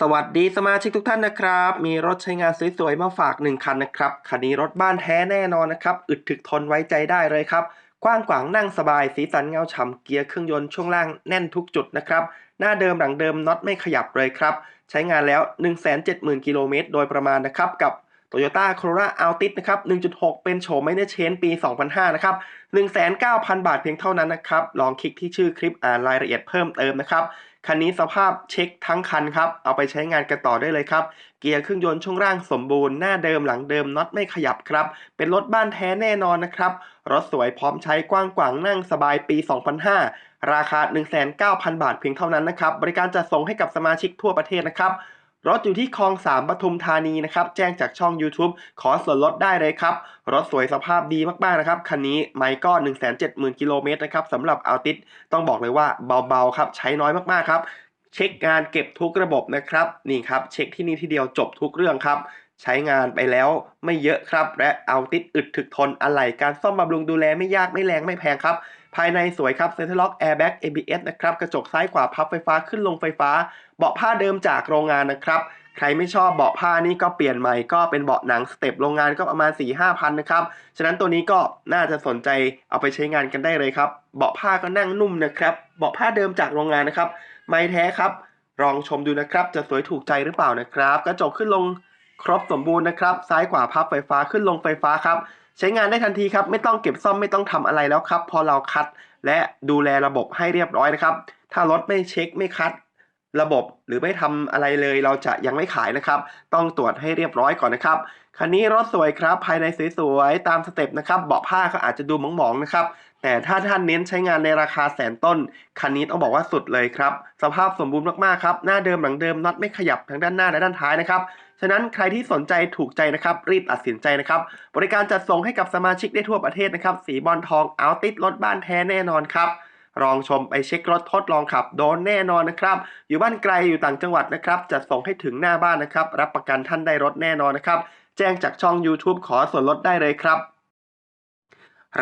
สวัสดีสมาชิกทุกท่านนะครับ มีรถใช้งานสวยๆมาฝาก 1 คันนะครับ คันนี้รถบ้านแท้แน่นอนนะครับ อึดถึกทนไว้ใจได้เลยครับ กว้างขวางนั่งสบาย สีสันเงาฉ่ำเกียร์เครื่องยนต์ช่วงล่างแน่นทุกจุดนะครับ หน้าเดิมหลังเดิมน็อตไม่ขยับเลยครับ ใช้งานแล้ว 170,000 กิโลเมตรโดยประมาณนะครับ กับ Toyota Corolla Altis นะครับ 1.6 เป็นโฉมไม่ได้เชนปี 2005 นะครับ 1,900 บาทเพียงเท่านั้นนะครับ ลองคลิกที่ชื่อคลิปอ่านรายละเอียดเพิ่มเติมนะครับ คันนี้สภาพเช็คทั้งคันครับ เอาไปใช้งานกันต่อได้เลยครับ เกียร์เครื่องยนต์ช่วงล่างสมบูรณ์ หน้าเดิมหลังเดิมน็อตไม่ขยับครับ เป็นรถบ้านแท้แน่นอนนะครับ รถสวยพร้อมใช้กว้างขวางนั่งสบายปี 2005 ราคา 1,900 บาทเพียงเท่านั้นนะครับ บริการจัดส่งให้กับสมาชิกทั่วประเทศนะครับ รถอยู่ที่คลอง3ปทุมธานีนะครับ แจ้งจากช่อง YouTube ขอส่วนลดได้เลยครับ รถสวยสภาพดีมากๆนะครับ คันนี้ไมค์ก็ 170,000 กิโลเมตรนะครับสำหรับอัลติสต้องบอกเลยว่าเบาๆครับ ใช้น้อยมากๆครับ เช็คงานเก็บทุกระบบนะครับ นี่ครับ เช็คที่นี่ทีเดียวจบทุกเรื่องครับ ใช้งานไปแล้วไม่เยอะครับ และเอาติดอึดถึกทนอะไหล่การซ่อมบำรุงดูแลไม่ยากไม่แรงไม่แพงครับภายในสวยครับเซ็นทรัลล็อกแอร์แบ็ก ABS นะครับ กระจกซ้ายขวาพับไฟฟ้าขึ้นลงไฟฟ้า เบาะผ้าเดิมจากโรงงานนะครับ ใครไม่ชอบเบาะผ้านี่ก็เปลี่ยนใหม่ก็เป็นเบาะหนังสเต็ปโรงงานก็ประมาณ 4 5พันนะครับ ฉะนั้นตัวนี้ก็น่าจะสนใจเอาไปใช้งานกันได้เลยครับ เบาะผ้าก็นั่งนุ่มนะครับ เบาะผ้าเดิมจากโรงงานนะครับ ไม้แท้ครับ ลองชมดูนะครับ จะสวยถูกใจหรือเปล่านะครับ กระจกขึ้นลง ครบสมบูรณ์นะครับ ซ้ายขวาพับไฟฟ้าขึ้นลงไฟฟ้าครับ ใช้งานได้ทันทีครับ ไม่ต้องเก็บซ่อมไม่ต้องทำอะไรแล้วครับ พอเราคัดและดูแลระบบให้เรียบร้อยนะครับ ถ้ารถไม่เช็คไม่คัดระบบหรือไม่ทำอะไรเลยเราจะยังไม่ขายนะครับ ต้องตรวจให้เรียบร้อยก่อนนะครับคันนี้รถสวยครับ ภายในสวยๆตามสเต็ปนะครับเบาะผ้าก็อาจจะดูมองๆนะครับ แต่ถ้าท่านเน้นใช้งานในราคาแสนต้น คันนี้ต้องบอกว่าสุดเลยครับ สภาพสมบูรณ์มากๆครับ หน้าเดิมหลังเดิมน็อตไม่ขยับทั้งด้านหน้าและด้านท้ายนะครับ ฉะนั้นใครที่สนใจถูกใจนะครับรีบตัดสินใจนะครับ บริการจัดส่งให้กับสมาชิกได้ทั่วประเทศนะครับ สีบอลทองเอาติดรถบ้านแท้แน่นอนครับลองชมไปเช็ครถทดลองขับโดนแน่นอนนะครับ อยู่บ้านไกลอยู่ต่างจังหวัดนะครับจัดส่งให้ถึงหน้าบ้านนะครับ รับประกันท่านได้รถแน่นอนนะครับ แจ้งจากช่อง YouTube ขอส่วนลดได้เลยครับ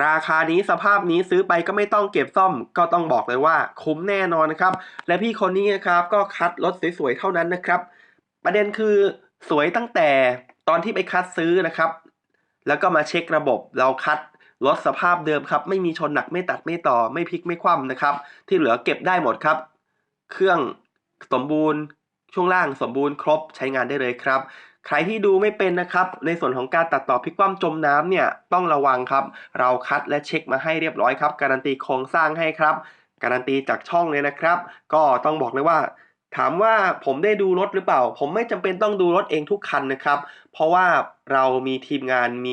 ราคานี้สภาพนี้ซื้อไปก็ไม่ต้องเก็บซ่อม ก็ต้องบอกเลยว่าคุ้มแน่นอนนะครับ และพี่คนนี้นะครับก็คัดรถสวยๆเท่านั้นนะครับ ประเด็นคือ สวยตั้งแต่ตอนที่ไปคัดซื้อนะครับ แล้วก็มาเช็คระบบเราคัดรถสภาพเดิมครับ ไม่มีชนหนักไม่ตัดไม่ต่อ ไม่พลิกไม่คว่ำนะครับ ที่เหลือเก็บได้หมดครับ เครื่องสมบูรณ์ ช่วงล่างสมบูรณ์ครบใช้งานได้เลยครับ ใครที่ดูไม่เป็นนะครับ ในส่วนของการตัดต่อพลิกคว่ำจมน้ำเนี่ยต้องระวังครับ เราคัดและเช็คมาให้เรียบร้อยครับ การันตีโครงสร้างให้ครับ การันตีจากช่องเลยนะครับ ก็ต้องบอกเลยว่า ถามว่าผมได้ดูรถหรือเปล่า ผมไม่จำเป็นต้องดูรถเองทุกคันนะครับ เพราะว่าเรามีทีมงานมี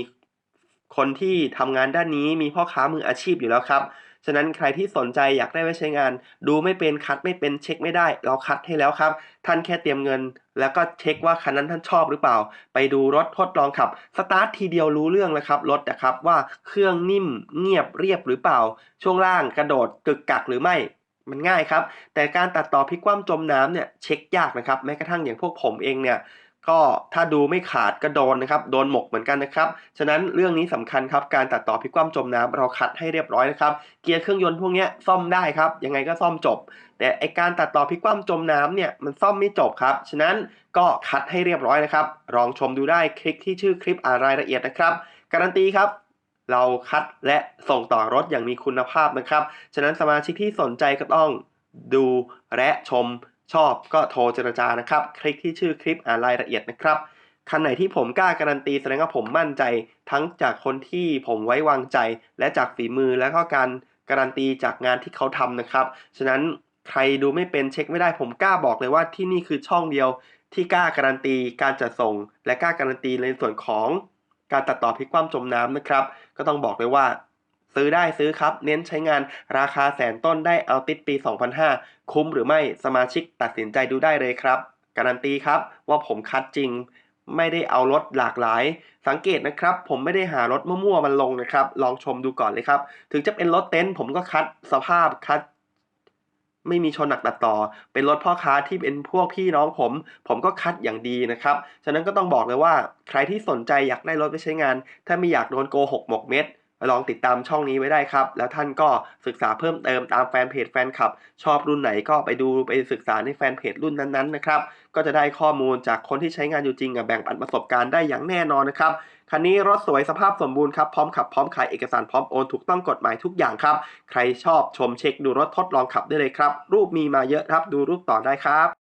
คนที่ทำงานด้านนี้มีพ่อค้ามืออาชีพอยู่แล้วครับ ฉะนั้นใครที่สนใจอยากได้ไว้ใช้งาน ดูไม่เป็นคัดไม่เป็นเช็คไม่ได้ เราคัดให้แล้วครับ ท่านแค่เตรียมเงิน แล้วก็เช็คว่าคันนั้นท่านชอบหรือเปล่า ไปดูรถทดลองขับสตาร์ททีเดียวรู้เรื่องแล้วครับรถนะครับว่าเครื่องนิ่มเงียบเรียบหรือเปล่า ช่วงล่างกระโดดกึกกักหรือไม่ มันง่ายครับ แต่การตัดต่อพลิกคว่ำจมน้ำเนี่ยเช็คยากนะครับ แม้กระทั่งอย่างพวกผมเองเนี่ยก็ถ้าดูไม่ขาดก็โดนนะครับ โดนหมกเหมือนกันนะครับ ฉะนั้นเรื่องนี้สำคัญครับการตัดต่อพลิกคว่ำจมน้ำเราคัดให้เรียบร้อยนะครับ เกียร์เครื่องยนต์พวกนี้ซ่อมได้ครับ ยังไงก็ซ่อมจบ แต่ไอการตัดต่อพลิกคว่ำจมน้ำเนี่ยมันซ่อมไม่จบครับ ฉะนั้นก็คัดให้เรียบร้อยนะครับลองชมดูได้คลิกที่ชื่อคลิปอ่านรายละเอียดนะครับ การันตีครับ เราคัดและส่งต่อรถอย่างมีคุณภาพนะครับ ฉะนั้นสมาชิกที่สนใจก็ต้องดูและชมชอบก็โทรเจรจานะครับ คลิกที่ชื่อคลิปอ่านรายละเอียดนะครับคันไหนที่ผมกล้าการันตีแสดงว่าผมมั่นใจ ทั้งจากคนที่ผมไว้วางใจ และจากฝีมือแล้วก็การการันตีจากงานที่เขาทำนะครับ ฉะนั้นใครดูไม่เป็นเช็คไม่ได้ผมกล้าบอกเลยว่าที่นี่คือช่องเดียว ที่กล้าการันตีการจัดส่ง และกล้าการันตีในส่วนของ การตัดต่อพลิกคว่ำจมน้ำนะครับ ก็ต้องบอกเลยว่า ซื้อได้ซื้อครับ เน้นใช้งานราคาแสนต้นได้เอาติดปี 2005 คุ้มหรือไม่สมาชิกตัดสินใจดูได้เลยครับ การันตีครับว่าผมคัดจริง ไม่ได้เอารถหลากหลาย สังเกตนะครับ ผมไม่ได้หารถมั่วๆมันลงนะครับ ลองชมดูก่อนเลยครับ ถึงจะเป็นรถเต็นท์ผมก็คัดสภาพคัด ไม่มีชนหนักตัดต่อ เป็นรถพ่อค้าที่เป็นพวกพี่น้องผม ผมก็คัดอย่างดีนะครับ ฉะนั้นก็ต้องบอกเลยว่าใครที่สนใจอยากได้รถไปใช้งาน ถ้าไม่อยากโดนโกหกหมกเม็ด ลองติดตามช่องนี้ไว้ได้ครับ แล้วท่านก็ศึกษาเพิ่มเติมตามแฟนเพจแฟนคลับ ชอบรุ่นไหนก็ไปดูไปศึกษาในแฟนเพจรุ่นนั้นๆนะครับก็จะได้ข้อมูลจากคนที่ใช้งานอยู่จริงอะแบ่งปันประสบการณ์ได้อย่างแน่นอนนะครับคันนี้รถสวยสภาพสมบูรณ์ครับพร้อมขับพร้อมขายเอกสารพร้อมโอนถูกต้องกฎหมายทุกอย่างครับ ใครชอบชมเช็คดูรถทดลองขับได้เลยครับ รูปมีมาเยอะครับดูรูปต่อได้ครับ